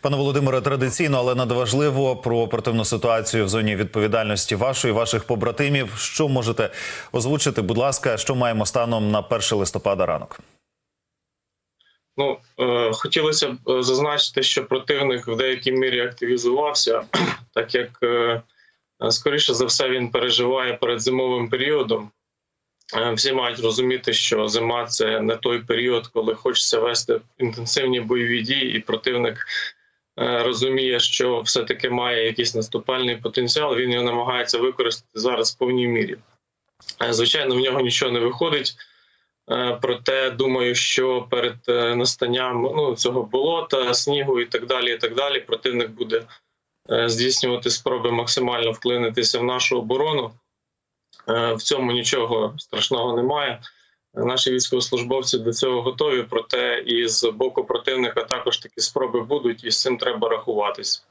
Пане Володимире, традиційно, але надважливо про оперативну ситуацію в зоні відповідальності вашої, ваших побратимів. Що можете озвучити? Будь ласка, що маємо станом на 1 листопада ранок? Ну е, хотілося б е, зазначити, що противник в деякій мірі активізувався, так як е, е, скоріше за все він переживає перед зимовим періодом. Е, Всі мають розуміти, що зима це не той період, коли хочеться вести інтенсивні бойові дії, і противник розуміє, що все-таки має якийсь наступальний потенціал. Він його намагається використати зараз в повній мірі. Е, Звичайно, в нього нічого не виходить. Е, Проте думаю, що перед е, настанням ну, цього болота, снігу і так далі, і так далі, противник буде е, здійснювати спроби максимально вклинитися в нашу оборону. Е, В цьому нічого страшного немає. Наші військовослужбовці до цього готові, проте і з боку противника також такі спроби будуть, і з цим треба рахуватись.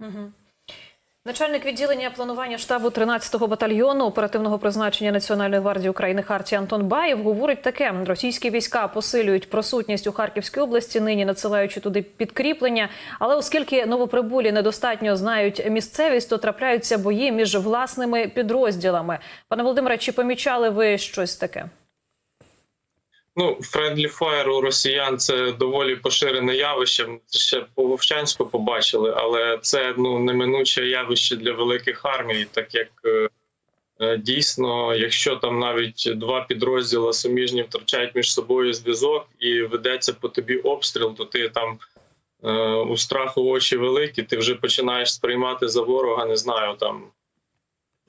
Угу. Начальник відділення планування штабу 13-го батальйону оперативного призначення Національної гвардії України Харті Антон Баєв говорить таке: російські війська посилюють присутність у Харківській області, нині надсилаючи туди підкріплення. Але оскільки новоприбулі недостатньо знають місцевість, то трапляються бої між власними підрозділами. Пане Володимире, чи помічали ви щось таке? Ну, friendly fire у росіян це доволі поширене явище. Ще по Вовчанську побачили, але це ну неминуче явище для великих армій, так як е, е, дійсно, якщо там навіть два підрозділи суміжні втрачають між собою зв'язок і ведеться по тобі обстріл, то ти там е, у страху очі великі, ти вже починаєш сприймати за ворога, не знаю там.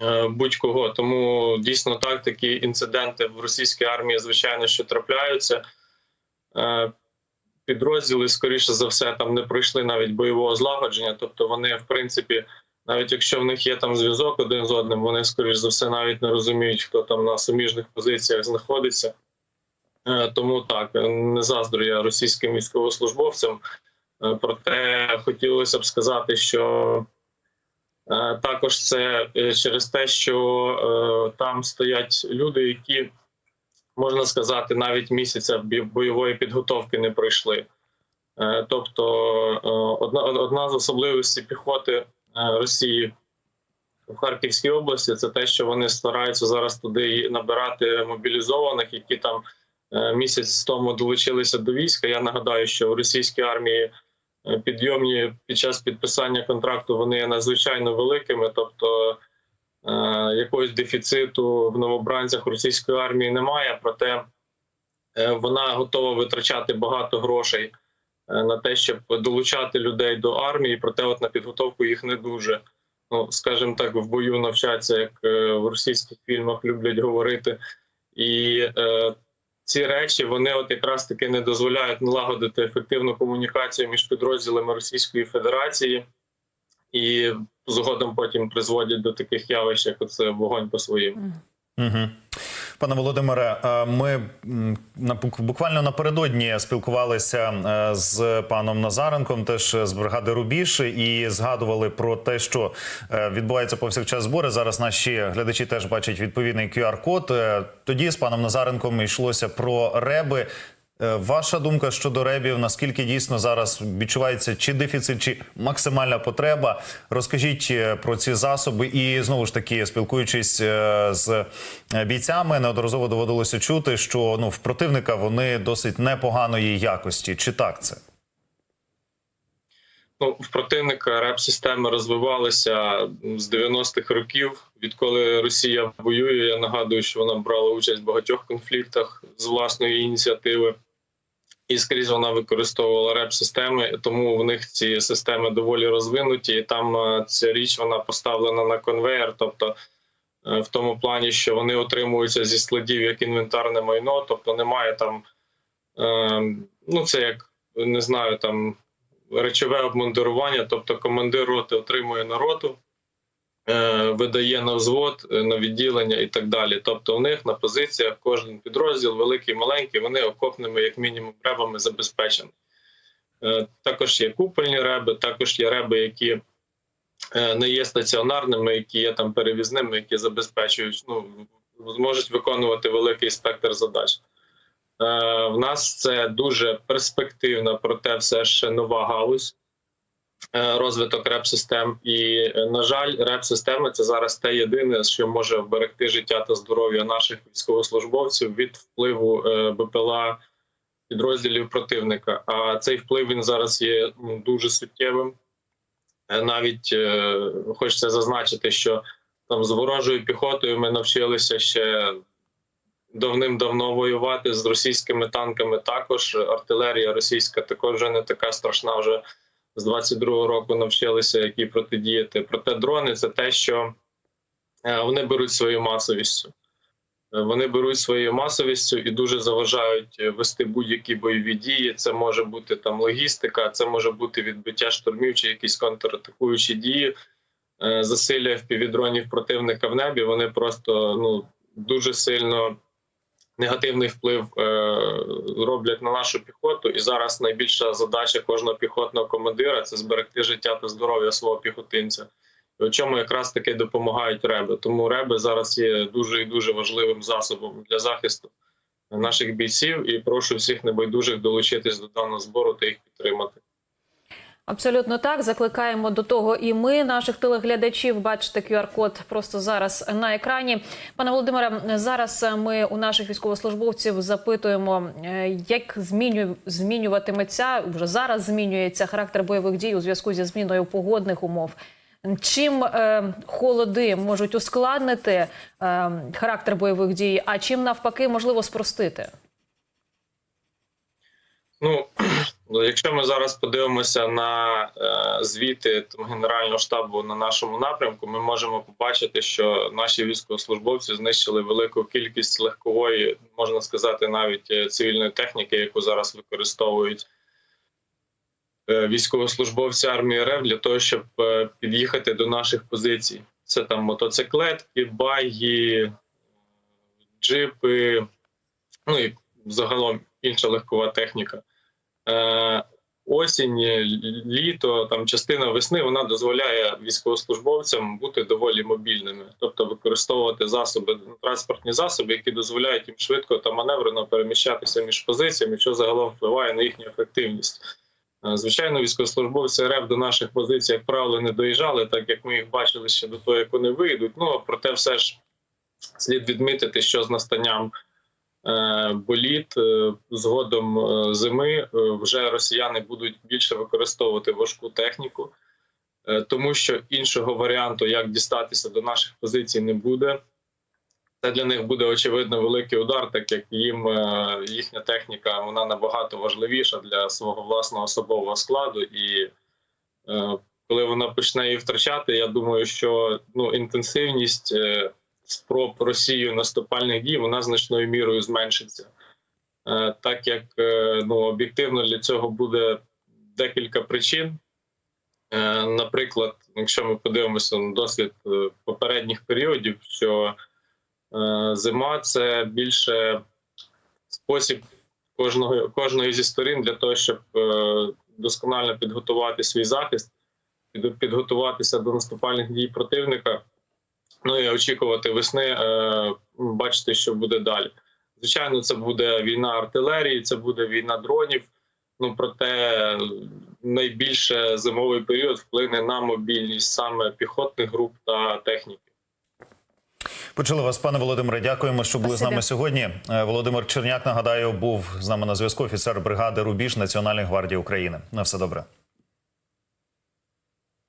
Е, Будь-кого тому дійсно так такі інциденти в російській армії, звичайно, що трапляються. Е, Підрозділи, скоріше за все, там не пройшли навіть бойового злагодження. Тобто, вони, в принципі, навіть якщо в них є там зв'язок один з одним, вони, скоріш за все, навіть не розуміють, хто там на суміжних позиціях знаходиться. Е, Тому так, не заздрю я російським військовослужбовцям. Проте хотілося б сказати, що Також це е, через те, що е, там стоять люди, які можна сказати, навіть місяця бойової підготовки не пройшли. Е, Тобто, одна, одна з особливостей піхоти Росії в Харківській області це те, що вони стараються зараз туди набирати мобілізованих, які там місяць тому долучилися до війська. Я нагадаю, що в російській армії підйомні під час підписання контракту вони є надзвичайно великими. Тобто е, якогось дефіциту в новобранцях російської армії немає, проте е, вона готова витрачати багато грошей е, на те, щоб долучати людей до армії, проте от на підготовку їх не дуже. Ну, скажімо так, в бою навчаться, як е, в російських фільмах люблять говорити. І е, ці речі вони от якраз таки не дозволяють налагодити ефективну комунікацію між підрозділами Російської Федерації і згодом потім призводять до таких явищ, як оце вогонь по своїм. Угу. Пане Володимире, е, ми буквально напередодні спілкувалися е, з паном Назаренком, теж з бригади Рубіж, і згадували про те, що е, відбувається повсякчас збори. Зараз наші глядачі теж бачать відповідний QR-код. Е, Тоді з паном Назаренком йшлося про реби. Е, Ваша думка щодо ребів, наскільки дійсно зараз відчувається чи дефіцит, чи максимальна потреба? Розкажіть е, про ці засоби, і знову ж таки, спілкуючись е, з бійцями, неодноразово доводилося чути, що ну в противника вони досить непоганої якості. Чи так це? Ну, в противника реп-системи розвивалися з 90-х років. Відколи Росія воює, я нагадую, що вона брала участь в багатьох конфліктах з власної ініціативи, і скрізь вона використовувала реп-системи, тому в них ці системи доволі розвинуті. І там е, ця річ вона поставлена на конвейер, тобто е, в тому плані, що вони отримуються зі складів як інвентарне майно, тобто немає там, е, ну це як не знаю, там речове обмундирування, тобто командир роти отримує на роту, видає на взвод, е, на відділення і так далі. Тобто, у них на позиціях кожен підрозділ, великий, маленький, вони окопними, як мінімум, ребами забезпечені. Е, Також є купольні реби, також є реби, які е, не є стаціонарними, які є там перевізними, які забезпечують, ну зможуть виконувати великий спектр задач. Е, В нас це дуже перспективна, проте все ще нова галузь. Е, розвиток реп-систем. І, е, на жаль, реп-системи це зараз те єдине, що може вберегти життя та здоров'я наших військовослужбовців від впливу е, БПЛА підрозділів противника. А цей вплив він зараз є дуже суттєвим. Навіть хочеться зазначити, що там з ворожою піхотою ми навчилися ще давним-давно воювати з російськими танками. Також артилерія російська також вже не така страшна. Вже з 22-го року навчилися які протидіяти. Проте дрони це те, що е, вони беруть своєю масовістю. Е, Вони беруть своєю масовістю і дуже заважають е, вести будь-які бойові дії. Це може бути там логістика, це може бути відбиття штурмів чи якісь контратакуючі дії. Засилля впівдронів противника в небі. Вони просто ну дуже сильно негативний вплив е, роблять на нашу піхоту. І зараз найбільша задача кожного піхотного командира це зберегти життя та здоров'я свого піхотинця. У чому якраз таки допомагають реби. Тому реби зараз є дуже і дуже важливим засобом для захисту наших бійців. І прошу всіх небайдужих долучитись до даного збору та їх підтримати. Абсолютно так. Закликаємо до того і ми, наших телеглядачів. Бачите QR-код просто зараз на екрані. Пане Володимире, зараз ми у наших військовослужбовців запитуємо, е, як зміню, змінюватиметься вже зараз. Змінюється характер бойових дій у зв'язку зі зміною погодних умов. Чим е, холоди можуть ускладнити е, характер бойових дій, а чим навпаки можливо спростити? Ну, ну, якщо ми зараз подивимося на е, звіти Генерального штабу на нашому напрямку, ми можемо побачити, що наші військовослужбовці знищили велику кількість легкової, можна сказати, навіть е, цивільної техніки, яку зараз використовують е, військовослужбовці армії РФ для того, щоб е, під'їхати до наших позицій. Це там мотоциклетки, байги, джипи, ну і загалом інша легкова техніка. Е, осінь, літо, там частина весни вона дозволяє військовослужбовцям бути доволі мобільними, тобто використовувати засоби, транспортні засоби, які дозволяють їм швидко та маневрено переміщатися між позиціями, що загалом впливає на їхню ефективність. Е, Звичайно, військовослужбовці РФ до наших позицій, як правило, не доїжджали, так як ми їх бачили ще до того, як вони вийдуть. Ну проте, все ж слід відмітити, що з настанням е, боліт е, згодом е, зими е, вже росіяни будуть більше використовувати важку техніку, е, тому що іншого варіанту, як дістатися до наших позицій, не буде. Це для них буде очевидно великий удар, так як їм е, їхня техніка вона набагато важливіша для свого власного особового складу. І е, коли вона почне її втрачати, я думаю, що ну інтенсивність е, спроб Росією наступальних дій вона значною мірою зменшиться, Е, так як е, ну об'єктивно для цього буде декілька причин. Е, Наприклад, якщо ми подивимося на досвід попередніх періодів, що зима це більше спосіб кожного кожної зі сторін для того, щоб досконально підготувати свій захист, під- підготуватися до наступальних дій противника. Ну і очікувати весни, е, бачити, що буде далі. Звичайно, це буде війна артилерії, це буде війна дронів. Ну проте найбільше зимовий період вплине на мобільність саме піхотних груп та техніки. Почули вас, пане Володимире. Дякуємо, що були з нами сьогодні. Е, Володимир Черняк нагадаю, був з нами на зв'язку. Офіцер бригади Рубіж Національної гвардії України. На все добре.